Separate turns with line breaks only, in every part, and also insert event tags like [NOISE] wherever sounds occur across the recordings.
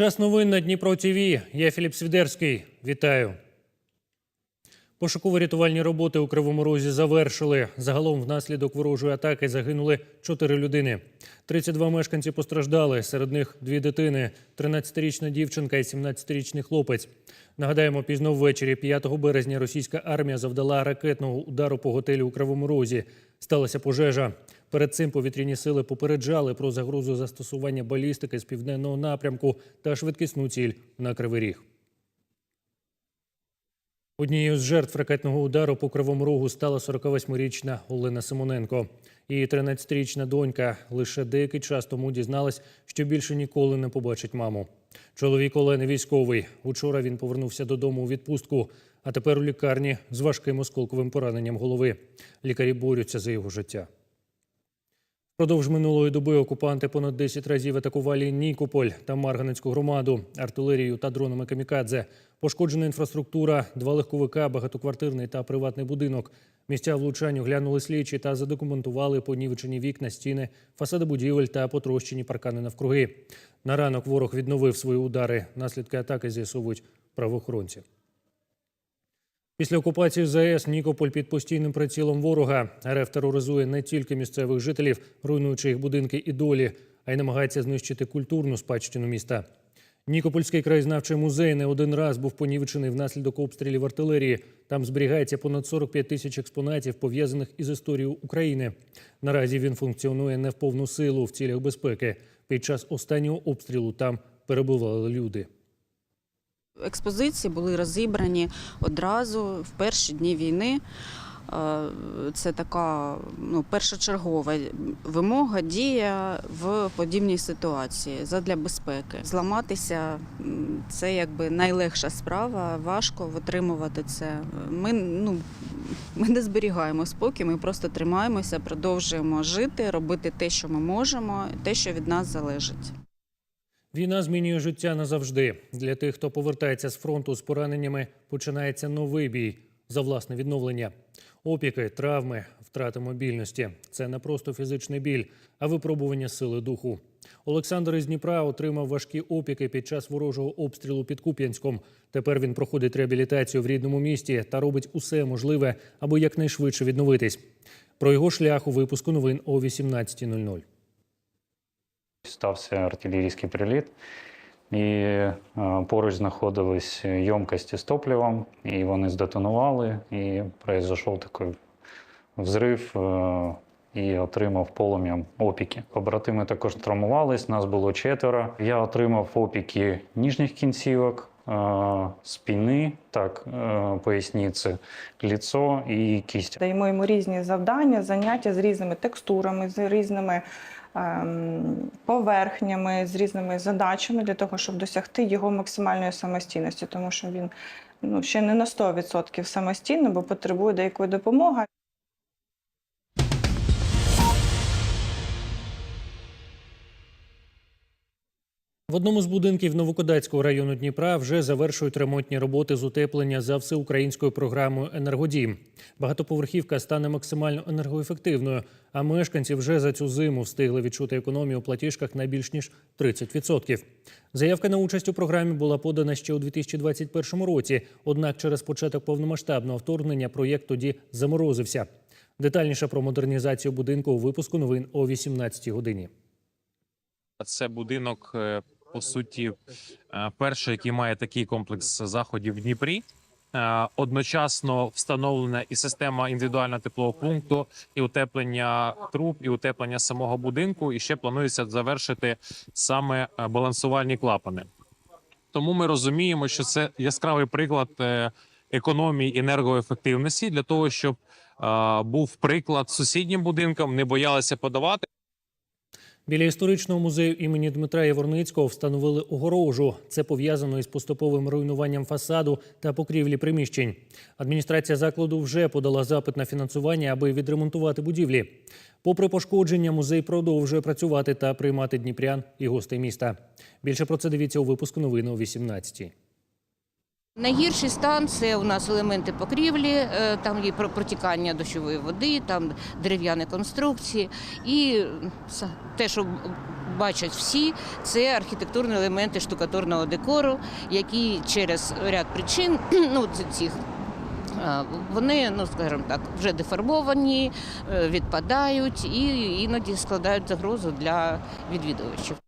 Час новин на Дніпро ТВ. Я Філіп Свідерський. Вітаю. Пошуково-рятувальні роботи у Кривому Розі завершили. Загалом внаслідок ворожої атаки загинули 4 людини. 32 мешканці постраждали. Серед них дві дитини, 13-річна дівчинка і 17-річний хлопець. Нагадаємо, пізно ввечері 5 березня російська армія завдала ракетного удару по готелю у Кривому Розі. Сталася пожежа. Перед цим повітряні сили попереджали про загрозу застосування балістики з південного напрямку та швидкісну ціль на Кривий Ріг. Однією з жертв ракетного удару по Кривому Рогу стала 48-річна Олена Симоненко. Її 13-річна донька лише деякий час тому дізналась, що більше ніколи не побачить маму. Чоловік Олени військовий. Учора він повернувся додому у відпустку, а тепер у лікарні з важким осколковим пораненням голови. Лікарі борються за його життя. Продовж минулої доби окупанти понад 10 разів атакували Нікополь та Марганецьку громаду артилерією та дронами камікадзе. Пошкоджена інфраструктура, два легковика, багатоквартирний та приватний будинок. Місця влучань оглянули слідчі та задокументували понівечені вікна, стіни, фасади будівель та потрощені паркани навкруги. На ранок ворог відновив свої удари. Наслідки атаки з'ясовують правоохоронці. Після окупації ЗАЕС Нікополь під постійним прицілом ворога. РФ тероризує не тільки місцевих жителів, руйнуючи їх будинки і долі, а й намагається знищити культурну спадщину міста. Нікопольський краєзнавчий музей не один раз був понівечений внаслідок обстрілів артилерії. Там зберігається понад 45 тисяч експонатів, пов'язаних із історією України. Наразі він функціонує не в повну силу в цілях безпеки. Під час останнього обстрілу там перебували люди.
Експозиції були розібрані одразу в перші дні війни. Е, Це така ну, першочергова вимога, дія в подібній ситуації задля безпеки. Зламатися це якби найлегша справа, важко витримувати це. Ми, ну, ми не зберігаємо спокій, ми просто тримаємося, продовжуємо жити, робити те, що ми можемо, те, що від нас залежить.
Війна змінює життя назавжди. Для тих, хто повертається з фронту з пораненнями, починається новий бій за власне відновлення. Опіки, травми, втрати мобільності це не просто фізичний біль, а випробування сили духу. Олександр із Дніпра отримав важкі опіки під час ворожого обстрілу під Куп'янськом. Тепер він проходить реабілітацію в рідному місті та робить усе можливе, аби якнайшвидше відновитись. Про його шлях у випуску новин о 18.00.
Стався артилерійський приліт, і е, поруч знаходились ємкості з топливом, і вони здетонували, і пройшов такий взрив е, і отримав полум'ям опіки. Побратими також травмувались, нас було четверо. Я отримав опіки ніжніх кінцівок, е, спини, так, поясниці, ліцо і кість.
Даємо йому різні завдання, заняття з різними текстурами, з різними поверхнями, з різними задачами для того, щоб досягти його максимальної самостійності, тому що він ну, ще не на 100% самостійно, бо потребує деякої допомоги.
В одному з будинків Новокодацького району Дніпра вже завершують ремонтні роботи з утеплення за всеукраїнською програмою Енергодім. Багатоповерхівка стане максимально енергоефективною, а мешканці вже за цю зиму встигли відчути економію у платіжках на більш ніж 30%. Заявка на участь у програмі була подана ще у 2021 році. Однак через початок повномасштабного вторгнення проєкт тоді заморозився. Детальніше про модернізацію будинку у випуску новин о 18 годині.
Це будинок, е, по суті, е, перший, який має такий комплекс заходів в Дніпрі. Е, Одночасно встановлена і система індивідуального теплового пункту, і утеплення труб, і утеплення самого будинку. І ще планується завершити саме е, балансувальні клапани. Тому ми розуміємо, що це яскравий приклад економії енергоефективності для того, щоб був приклад сусіднім будинкам, не боялися подавати.
Біля історичного музею імені Дмитра Яворницького встановили огорожу. Це пов'язано із поступовим руйнуванням фасаду та покрівлі приміщень. Адміністрація закладу вже подала запит на фінансування, аби відремонтувати будівлі. Попри пошкодження, музей продовжує працювати та приймати дніпрян і гостей міста. Більше про це дивіться у випуску новини о 18
Найгірший стан це у нас елементи покрівлі, е, там є про- протікання дощової води, там дерев'яні конструкції. І те, що бачать всі, це архітектурні елементи штукатурного декору, які через ряд причин [CLEARS THROAT] ну, цих. Вони, ну скажімо так, вже деформовані, е, відпадають і іноді складають загрозу для відвідувачів.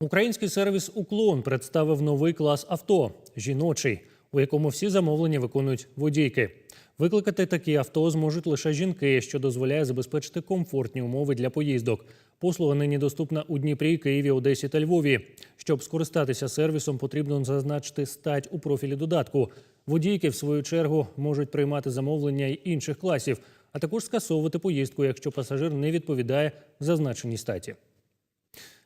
Український сервіс Уклон представив новий клас авто жіночий, у якому всі замовлення виконують водійки. Викликати такі авто зможуть лише жінки, що дозволяє забезпечити комфортні умови для поїздок. Послуга нині доступна у Дніпрі, Києві, Одесі та Львові. Щоб скористатися сервісом, потрібно зазначити стать у профілі додатку. Водійки, в свою чергу, можуть приймати замовлення й інших класів, а також скасовувати поїздку, якщо пасажир не відповідає зазначеній статі.